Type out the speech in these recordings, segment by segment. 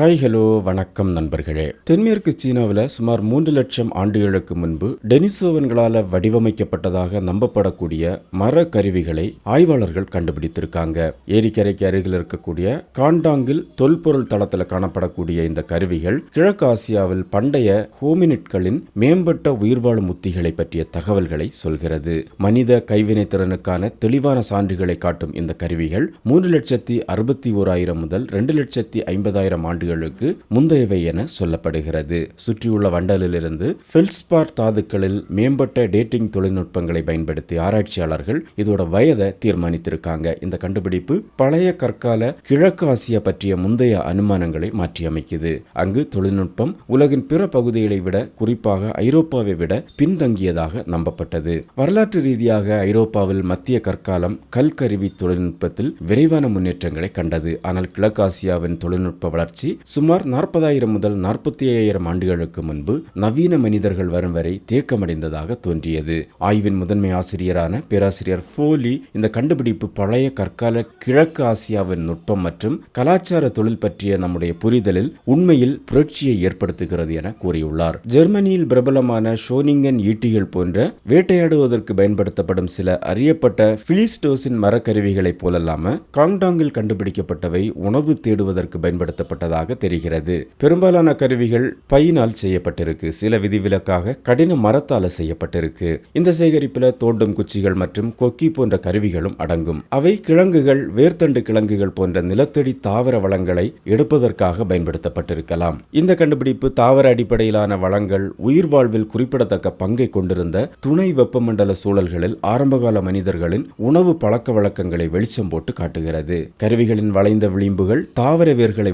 Hi hello வணக்கம் நண்பர்களே. தென்மேற்கு சீனாவில் சுமார் மூன்று லட்சம் ஆண்டுகளுக்கு முன்பு டெனிசோவன்களால் வடிவமைக்கப்பட்டதாக நம்பப்படக்கூடிய மர கருவிகளை ஆய்வாளர்கள் கண்டுபிடித்திருக்காங்க. ஏரிக்கரைக்கு அருகில் இருக்கக்கூடிய காண்டாங்கில் தொல்பொருள் தளத்தில் காணப்படக்கூடிய இந்த கருவிகள் கிழக்கு ஆசியாவில் பண்டைய ஹோமினிட்களின் மேம்பட்ட உயிர்வாழும் உத்திகளை பற்றிய தகவல்களை சொல்கிறது. மனித கைவினை திறனுக்கான தெளிவான சான்றுகளை காட்டும் இந்த கருவிகள் மூன்று லட்சத்தி அறுபத்தி ஓராயிரம் முதல் ரெண்டு லட்சத்தி ஐம்பதாயிரம் ஆண்டுகள் ஆண்டுகளுக்கு முந்தையவை என சொல்லப்படுகிறது. சுற்றியுள்ள வண்டலிலிருந்து ஃபெல்ஸ்பார் தாதுக்களில் மேம்பட்ட டேட்டிங் தொழில்நுட்பங்களை பயன்படுத்தி ஆராய்ச்சியாளர்கள் இதோட வயதை தீர்மானித்திருக்காங்க. இந்த கண்டுபிடிப்பு பழைய கற்கால கிழக்கு ஆசியா பற்றிய முந்தைய அனுமானங்களை மாற்றியமைக்குது. அங்கு தொழில்நுட்பம் உலகின் பிற பகுதிகளை விட குறிப்பாக ஐரோப்பாவை விட பின்தங்கியதாக நம்பப்பட்டது. வரலாற்று ரீதியாக ஐரோப்பாவில் மத்திய கற்காலம் கல்கருவி தொழில்நுட்பத்தில் விரைவான முன்னேற்றங்களை கண்டது. ஆனால் கிழக்காசியாவின் தொழில்நுட்ப வளர்ச்சி சுமார் நாற்பதாயிரம் முதல் நாற்பத்தி ஐயாயிரம் ஆண்டுகளுக்கு முன்பு நவீன மனிதர்கள் வரும் வரை தேக்கமடைந்ததாக தோன்றியது. ஆய்வின் முதன்மை ஆசிரியரான பேராசிரியர் ஃபோலி இந்த கண்டுபிடிப்பு பழைய கற்கால கிழக்கு ஆசியாவின் நுட்பம் மற்றும் கலாச்சார தொழில் பற்றிய நம்முடைய புரிதலில் உண்மையில் புரட்சியை ஏற்படுத்துகிறது என கூறியுள்ளார். ஜெர்மனியில் பிரபலமான ஷோனிங்கன் ஈட்டிகள் போன்ற வேட்டையாடுவதற்கு பயன்படுத்தப்படும் சில அறியப்பட்ட பிலிஸ்டோஸின் மரக்கருவிகளைப் போலல்லாம காங்டாங்கில் கண்டுபிடிக்கப்பட்டவை உணவு தேடுவதற்கு பயன்படுத்தப்பட்டதாக தெரிகிறது. பெரும்பாலான கருவிகள் பையினால் செய்யப்பட்டிருக்கு. சில விதிவிலக்காக கடின மரத்தால செய்யப்பட்டிருக்கு. இந்த சேகரிப்பில் தோண்டும் குச்சிகள் மற்றும் கொக்கி போன்ற கருவிகளும் அடங்கும். அவை கிழங்குகள் வேர்த்தண்டு கிழங்குகள் போன்ற நிலத்தடி தாவர வளங்களை எடுப்பதற்காக பயன்படுத்தப்பட்டிருக்கலாம். இந்த கண்டுபிடிப்பு தாவர அடிப்படையிலான வளங்கள் உயிர் வாழ்வில் குறிப்பிடத்தக்க பங்கை கொண்டிருந்த துணை வெப்பமண்டல சூழல்களில் ஆரம்பகால மனிதர்களின் உணவு பழக்க வழக்கங்களை வெளிச்சம் போட்டு காட்டுகிறது. கருவிகளின் வளைந்த விளிம்புகள் தாவர வேர்களை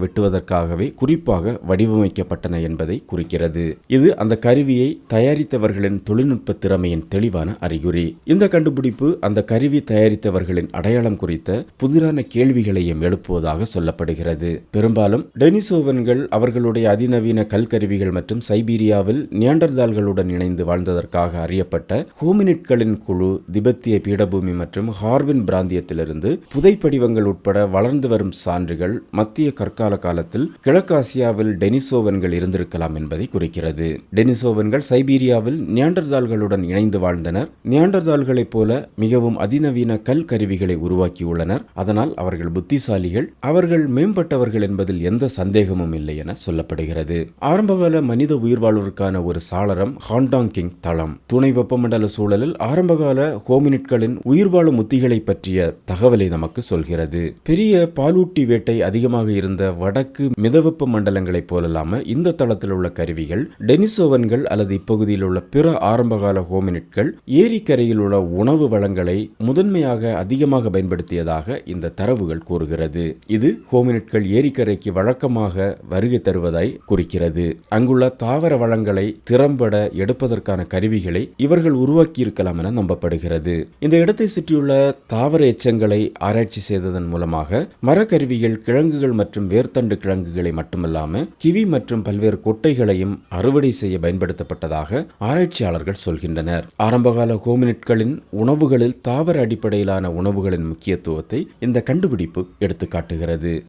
கருவிகளுக்காகவே குறிப்பாக வடிவமைக்கப்பட்டன என்பதை குறிக்கிறது. இது அந்த கருவியை தயாரித்தவர்களின் தொழில்நுட்ப திறமையின் தெளிவான அறிகுறி. இந்த கண்டுபிடிப்பு அந்த கருவி தயாரித்தவர்களின் அடையாளம் குறித்த புதிரான கேள்விகளையும் எழுப்புவதாக சொல்லப்படுகிறது. பெரும்பாலும் டெனிசோவன்கள் அவர்களுடைய அதிநவீன கல்கருவிகள் மற்றும் சைபீரியாவில் நியாண்டர்தால்களுடன் இணைந்து வாழ்ந்ததற்காக அறியப்பட்ட ஹோமினிட்களின் குழு திபெத்திய பீடபூமி மற்றும் ஹார்வின் பிராந்தியத்திலிருந்து புதைப்படிவங்கள் உட்பட வளர்ந்து வரும் சான்றுகள் மத்திய கற்கால காலத்தில் கிழக்காசியாவில் டெனிசோவன்கள் இருந்திருக்கலாம் என்பதை குறிக்கிறது. டெனிசோவன்கள் சைபீரியாவில் நியாண்டர்தால்களுடன் இணைந்து வாழ்ந்தனர். நியாண்டர்தால்களைப் போல மிகவும் அதிநவீன கல் கருவிகளை உருவாக்கியுள்ளனர் அதனால் அவர்கள் புத்திசாலிகள் அவர்கள் மேம்பட்டவர்கள் என்பதில் எந்த சந்தேகமும் இல்லை என சொல்லப்படுகிறது. ஆரம்பகால மனித உயிர்வாழ்வோருக்கான ஒரு சாளரம் ஹாண்டாங் கிங் தளம். துணை வெப்பமண்டல சூழலில் ஆரம்பகால ஹோமினிட்களின் உயிர்வாழும் உத்திகளை பற்றிய தகவலை நமக்கு சொல்கிறது. பெரிய பாலூட்டி வேட்டை அதிகமாக இருந்த வடக்கு மிதவெப்ப மண்டலங்களைப் போலல்லாம இந்த தளத்தில் உள்ள கருவிகள் டெனிசோவன்கள் அல்லது இப்பகுதியில் உள்ள பிற ஆரம்பகால ஹோமினிட்கள் ஏரிக்கரையில் உள்ள உணவு வளங்களை முதன்மையாக அதிகமாக பயன்படுத்தியதாக இந்த தரவுகள் கூறுகிறது. இது ஹோமினிட்கள் ஏரிக்கரைக்கு வழக்கமாக வருகை தருவதாய் குறிக்கிறது. அங்குள்ள தாவர வளங்களை திறம்பட எடுப்பதற்கான கருவிகளை இவர்கள் உருவாக்கியிருக்கலாம் என நம்பப்படுகிறது. இந்த இடத்தை சுற்றியுள்ள தாவர எச்சங்களை ஆராய்ச்சி செய்ததன் மூலமாக மரக்கருவிகள் கிழங்குகள் மற்றும் வேர்த்தண்டு விலங்குகளை மட்டுமல்லாமல் கிவி மற்றும் பல்வேறு கொட்டைகளையும் அறுவடை செய்ய பயன்படுத்தப்பட்டதாக ஆராய்ச்சியாளர்கள் சொல்கின்றனர். ஆரம்பகால ஹோமினிட்களின் உணவுகளில் தாவர அடிப்படையிலான உணவுகளின் முக்கியத்துவத்தை இந்த கண்டுபிடிப்பு எடுத்துக்காட்டுகிறது.